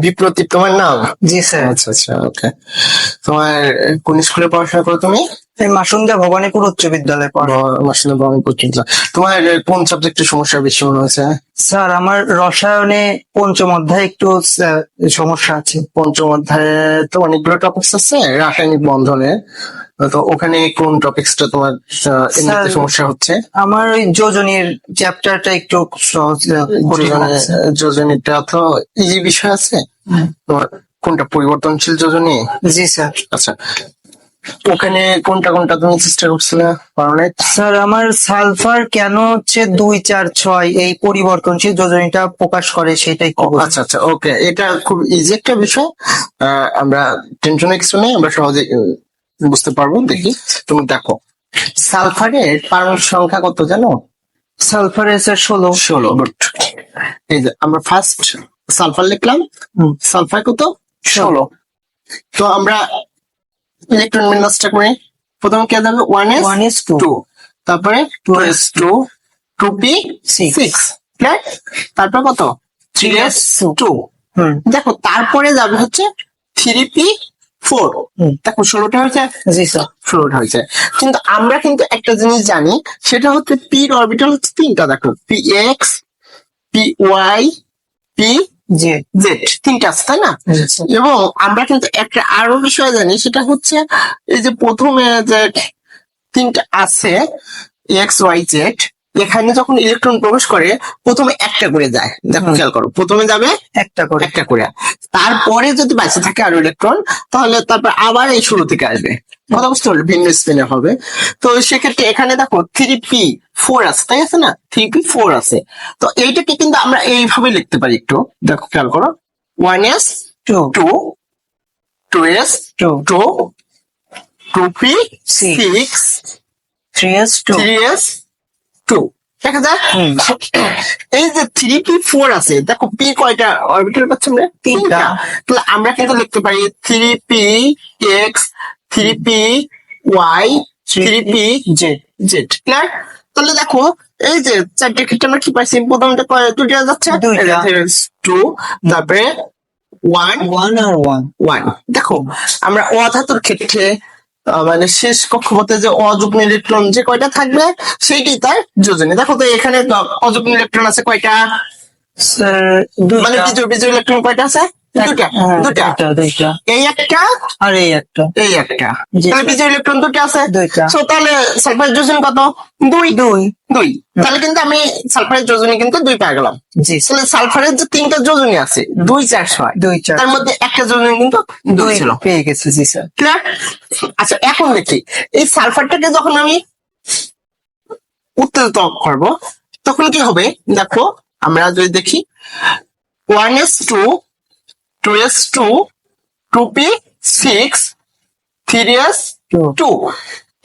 বিপ্রতীপ তোমার নাম? জি স্যার। আচ্ছা আচ্ছা ওকে তোমার কোন স্কুলে পড়াশোনা করো তুমি? এই মাসুন্দা ভবানীপুর উচ্চ বিদ্যালয়ে পড়ো। মাসলে বঙ্গ পর্যন্ত তোমার কোন সাবজেক্টের সমস্যা বেশি মনে হয়েছে? স্যার আমার রসায়নে পঞ্চম অধ্যায়ে একটু সমস্যা আছে। পঞ্চম অধ্যায়ে তো অনেকগুলো টপিকস আছে রাসায়নিক বন্ধনে। তো ওখানে কোন টপিক্সটা তোমার এমনিতে সমস্যা হচ্ছে? আমার ওই যোজনীর চ্যাপ্টারটা একটু সহজ যোজনীটা তো ইজি বিষয় আছে? তোমার কোনটা পরিবর্তনশীল যোজনী? জি স্যার। আচ্ছা। ওখানে কোনটা কোনটা তুমি চেষ্টা করছিলে? পড়ানোর স্যার আমার সালফার কেন হচ্ছে দুই চার ছয়? এই পরিবর্তনশীল যোজনীটা প্রকাশ করে সেটাই আচ্ছা আচ্ছা ওকে। এটা খুব ইজি একটা বিষয়। আমরা টেনশনে কিছু নেই আমরা সহজে বুঝতে পারব দেখি। তুমি দেখো। সালফারের পারমাণবিক সংখ্যা কত জানো? সালফার স্যার ষোলো। ষোলো গুড। এই যে আমরা ফার্স্ট সালফার লিখলাম। সালফার কত? ষোলো। তো আমরা ইলেকট্রন বিন্যাসটা করি। প্রথমে কে যাবে one S one is two তারপরে two S two two P. Six তারপর কত? থ্রি এস টু হুম। দেখো তারপরে যাবে হচ্ছে থ্রি পি ফোর। দেখো ষোলোটা হয়েছে। জি স্যার ষোলোটা হয়েছে। কিন্তু আমরা কিন্তু একটা জিনিস জানি সেটা হচ্ছে পির অরবিটাল হচ্ছে তিনটা দেখো। P X P Y P Z তিনটা আছে তাই না? জি, এবং আমরা কিন্তু একটা আরও বিষয় জানি সেটা হচ্ছে এই যে প্রথমে যে তিনটা আছে এক্স ওয়াই জেড এখানে যখন ইলেকট্রন প্রবেশ করে প্রথমে একটা করে যায়। দেখো খেয়াল করো। প্রথমে যাবে একটা করে। একটা করে। তারপরে যদি বাঁচে থাকে আরও ইলেকট্রন তাহলে তারপর আবার এই শুরু থেকে আসবে। কথা বুঝতে পারলে? ভিন্ন স্পিনে হবে। তো সেক্ষেত্রে এখানে দেখো থ্রি পি ফোর আছে তাই আছে না? থ্রি পি ফোর আছে। তো এইটাকে কিন্তু আমরা এইভাবে লিখতে পারি একটু। দেখো খেয়াল করো। One S two two two S two two two P six three S two three S two দেখা হুম। এই যে থ্রি পি ফোর আছে দেখো পি কয়টা অরবিটাল পাচ্ছি আমরা? তিনটা। তাহলে আমরা কিন্তু লিখতে পারি three P X three P Y three P Z Z clear তাহলে দেখো এই যে চারটে ক্ষেত্রে আমরা কি পাইছি? প্রথমটা দুইটা যাচ্ছে? টু তারপরে ওয়ান ওয়ান আর ওয়ান ওয়ান দেখো আমরা অধাতুর ক্ষেত্রে মানে শেষ কক্ষপথে যে অযুগ্ম ইলেকট্রন যে কয়টা থাকবে সেইটি তার যোজনী। দেখো তো এখানে অযুগ অযুগ্ম ইলেকট্রন আছে কয়টা? মানে বিজয় বিজয় ইলেকট্রন কয়টা আছে? দুটা হ্যাঁ, দুটা দুইটা দুইটা। এই একটা আর এই একটা। এই একটা। তাহলে বিজয় ইলেকট্রন দুটা আছে। দুইটা। তাহলে সালফার যোজনী কত? দুই। দুই। দুই। তাহলে কিন্তু আমি সালফারের যোজনী কিন্তু দুই পেয়ে গেলাম। জি। তাহলে সালফারের যে তিনটা যোজনী আছে দুই চার ছয় দুই চার তার মধ্যে একটা যোজনী কিন্তু দুই দুই ছিল। পেয়ে গেছে জি স্যার। ক্লিয়ার আচ্ছা এখন দেখি। এই সালফারটাকে যখন আমি উত্তেজিত করব তখন কি হবে? দেখো আমরা যদি দেখি one S two two S two two P six three S. Two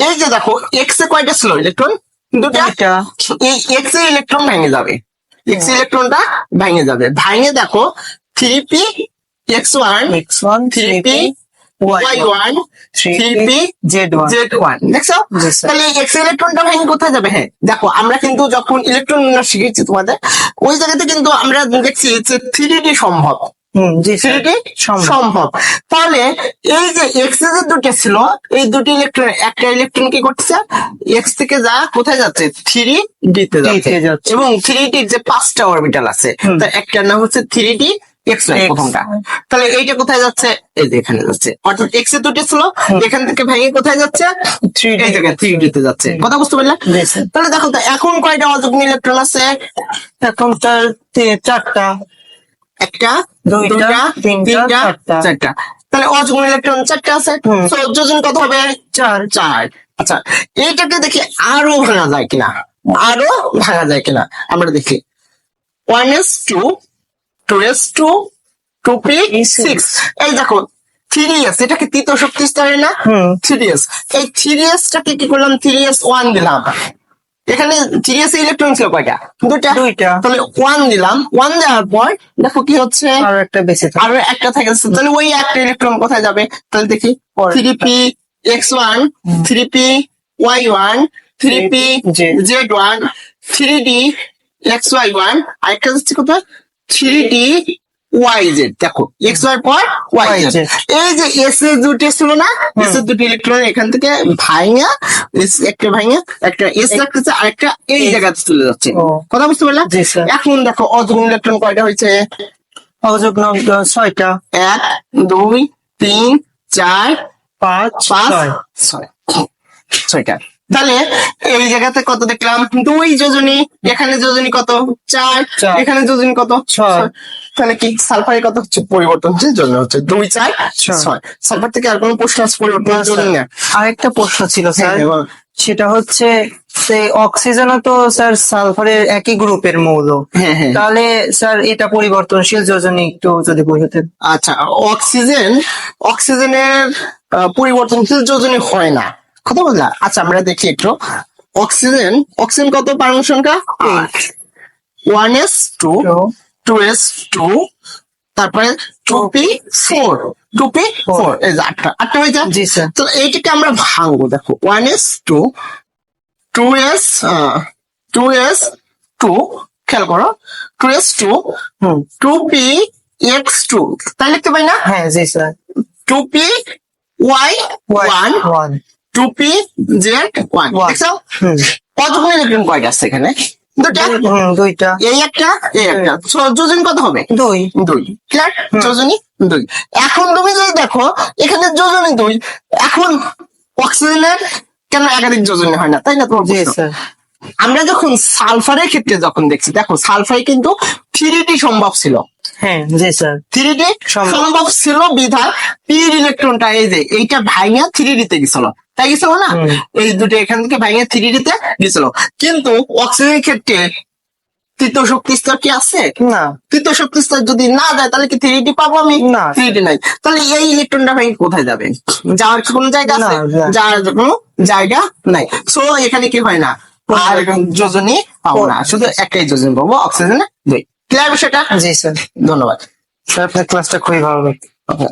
এই যে দেখো এক্স এ কয়টা ছিল? ইলেকট্রন দুটা? এই এক্সের ইলেকট্রন ভেঙে যাবে। এক্স ইলেকট্রনটা ভেঙে যাবে। ভেঙে দেখো three P X one X one three P Y one three P Z one Z one দেখছ। তাহলে এক্স ইলেকট্রনটা ভেঙে কোথায় যাবে? হ্যাঁ দেখো আমরা কিন্তু যখন ইলেকট্রন শিখেছি তোমাদের ওই জায়গাতে কিন্তু আমরা দেখছি যে থ্রি ডি সম্ভব। সম্ভব। তাহলে এই যে এক্সের যে দুটো ছিল এই দুটি ইলেকট্রন একটা ইলেকট্রন কি করতেছে? এক্স থেকে যা কোথায় যাচ্ছে? থ্রি ডিতে যাচ্ছে তে যাচ্ছে। এবং থ্রি ডির যে পাঁচটা অরবিটাল আছে। তার একটার নাম হচ্ছে থ্রি ডি এক্স ওয়াই প্রথমটা। তাহলে এইটা কোথায় যাচ্ছে? এই যে এখানে যাচ্ছে। অর্থাৎ এক্সের দুটো ছিল এখান থেকে ভেঙে কোথায় যাচ্ছে? থ্রি এই জায়গায় থ্রি ডিতে যাচ্ছে। কথা বুঝতে পারলে তাহলে দেখো তো এখন কয়টা অযুগ্ম ইলেকট্রন আছে? এখন তার তি- চারটা। একটা দুইটা, তিনটা, চারটা। তাহলে অযুগ্ম ইলেকট্রন চারটা আছে। যোজন কত হবে? চার চার। আচ্ছা এইটাকে দেখি আরও ভাঙা যায় কিনা? আরও ভাঙা যায় কিনা? আমরা দেখি। One S two two S two two P six এই দেখো থ্রি এস এটাকে তৃতীয় শক্তি স্তরে না? হুম। থ্রি এস এই থ্রি এস টাকে কি করলাম? থ্রি এস ওয়ান দিলাম। এখানে থ্রি এস ইলেকট্রন ছিল কয়টা? দুটা দুইটা। তাহলে ওয়ান দিলাম। ওয়ান দেওয়ার পর দেখো কি হচ্ছে? আর একটা বেঁচে আরও একটা থাকে। তাহলে ওই একটা ইলেকট্রন কোথায় যাবে? তাহলে দেখি। Three P X one three P Y one three P. Z one three D X Y one আরেকটা হচ্ছে কোথায়? থ্রি ডি ওয়াই জেড দেখো এক্স ওয়াই পর এই যে এস এর দুটি ছিল না? এস এর দুটি ইলেকট্রন এখান থেকে এস একটা ভাইঙা একটা এস রাখতেছে আর একটা এই জায়গাতে চলে যাচ্ছে। কথা বুঝতে পারলাম? এখন দেখো অযুগ্ম ইলেকট্রন কয়টা হয়েছে? আহ, ছয়টা। এক দুই তিন চার পাঁচ পাঁচ ছয়। ছয়টা। তাহলে এই জায়গাতে কত দেখলাম? দুই যোজনী। এখানে যোজনী কত? চার। এখানে যোজনী কত? ছয়। তাহলে কি সালফারে কত হচ্ছে? পরিবর্তন হচ্ছে যোজনী হচ্ছে দুই চার ছয়। সালফার থেকে আর কোনো প্রশ্ন আছে? পরিবর্তন যোজনী না। আরেকটা প্রশ্ন ছিল স্যার। হ্যাঁ, সেটা হচ্ছে সেই অক্সিজেনও তো স্যার সালফারের একই গ্রুপের মৌল। হ্যাঁ হ্যাঁ। তাহলে স্যার এটা পরিবর্তনশীল যোজনী একটু যদি বোঝাতেন আচ্ছা অক্সিজেন অক্সিজেনের পরিবর্তনশীল যোজনী হয় না। কথা বললা আচ্ছা আমরা দেখি একটু। অক্সিজেন অক্সিজেন কত পারমাণু সংখ্যা? আট। One S two two S two তারপরে two P four two P four এই যে আটটা। আটটা হয়ে যায়? জি স্যার তো এইটাকে আমরা ভাঙবো দেখো। One S two two S two S two খেয়াল করো। টু এস টু হুম। টু পি এক্স টু তাই লিখতে পারি না? হ্যাঁ জি sir two P Y one one two P Z one দেখছ? কতগুলো ইলেকট্রন আছে এখানে? দুটা দুইটা। এই একটা এই একটা। যোজন কত হবে? দুই। দুই। ক্লিয়ার যোজনী? দুই। এখন তুমি যদি দেখো এখানে যোজনী দুই। এখন অক্সিজেনের কেন একাধিক যোজনী হয় না? তাই না তোমার আমরা যখন সালফারের ক্ষেত্রে যখন দেখছি দেখো সালফারে কিন্তু থ্রিটি সম্ভব ছিল। হ্যাঁ জি স্যার। থ্রিডি সম্ভব। সম্ভব ছিল বিধায় পির ইলেকট্রনটা এই যে এইটা ভাইঙা থ্রি ডিতে গেছিল। তাই গেছিল না? এই দুটো এখান থেকে ভাইঙা থ্রি ডিতে গেছিল। কিন্তু অক্সিজেনের ক্ষেত্রে তৃতীয় শক্তি স্তর কি আছে? না। তৃতীয় শক্তি স্তর যদি না যায় তাহলে কি থ্রি ডি পাবো আমি? না। থ্রি ডি নাই। তাহলে এই ইলেকট্রনটা ভাই কোথায় যাবে? যাওয়ার কি কোনো জায়গা আছে। যাওয়ার কোনো জায়গা নাই। সো এখানে কি হয় না? আর যোজনী পাবো না। শুধু একটাই যোজন পাবো অক্সিজেনে দুই। ক্লিয়ার বিষয়টা? জি স্যার ধন্যবাদ। স্যার আপনার ক্লাসটা খুবই ভালো Okay.